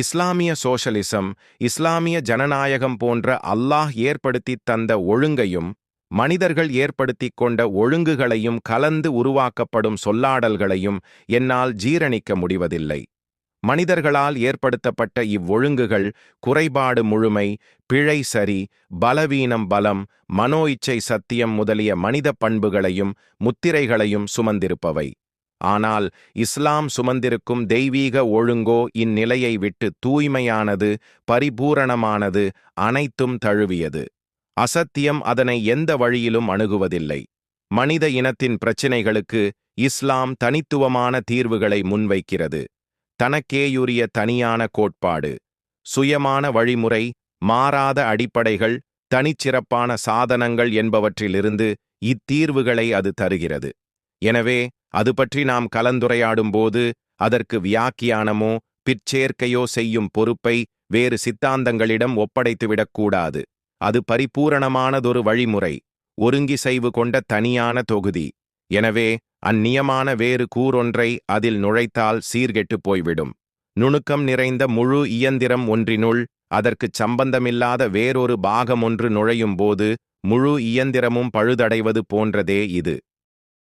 இஸ்லாமிய சோஷலிசம் இஸ்லாமிய ஜனநாயகம் போன்ற அல்லாஹ் ஏற்படுத்தித் தந்த ஒழுங்கையும் மனிதர்கள் ஏற்படுத்திக் கொண்ட ஒழுங்குகளையும் கலந்து உருவாக்கப்படும் சொல்லாடல்களையும் என்னால் ஜீரணிக்க முடிவதில்லை. மனிதர்களால் ஏற்படுத்தப்பட்ட இவ்வொழுங்குகள் குறைபாடு முழுமை பிழை சரி பலவீனம் பலம் மனோ இச்சை சத்தியம் முதலிய மனித பண்புகளையும் முத்திரைகளையும் சுமந்திருப்பவை. ஆனால் இஸ்லாம் சுமந்திருக்கும் தெய்வீக ஒழுங்கோ இந்நிலையை விட்டு தூய்மையானது பரிபூரணமானது அனைத்தும் தழுவியது. அசத்தியம் அதனை எந்த வழியிலும் அணுகுவதில்லை. மனித இனத்தின் பிரச்சினைகளுக்கு இஸ்லாம் தனித்துவமான தீர்வுகளை முன்வைக்கிறது. தனக்கேயுரிய தனியான கோட்பாடு சுயமான வழிமுறை மாறாத அடிப்படைகள் தனிச்சிறப்பான சாதனங்கள் என்பவற்றிலிருந்து இத்தீர்வுகளை அது தருகிறது. எனவே அது பற்றி நாம் கலந்துரையாடும்போது அதற்கு வியாக்கியானமோ பிற்சேர்க்கையோ செய்யும் பொறுப்பை வேறு சித்தாந்தங்களிடம் ஒப்படைத்துவிடக்கூடாது. அது பரிபூரணமானதொரு வழிமுறை ஒருங்கிசைவு கொண்ட தனியான தொகுதி. எனவே அந்நியமான வேறு கூறொன்றை அதில் நுழைத்தால் சீர்கெட்டுப் போய்விடும். நுணுக்கம் நிறைந்த முழு இயந்திரம் ஒன்றினுள் அதற்குச் சம்பந்தமில்லாத வேறொரு பாகம் ஒன்று நுழையும் போது முழு இயந்திரமும் பழுதடைவது போன்றதே இது.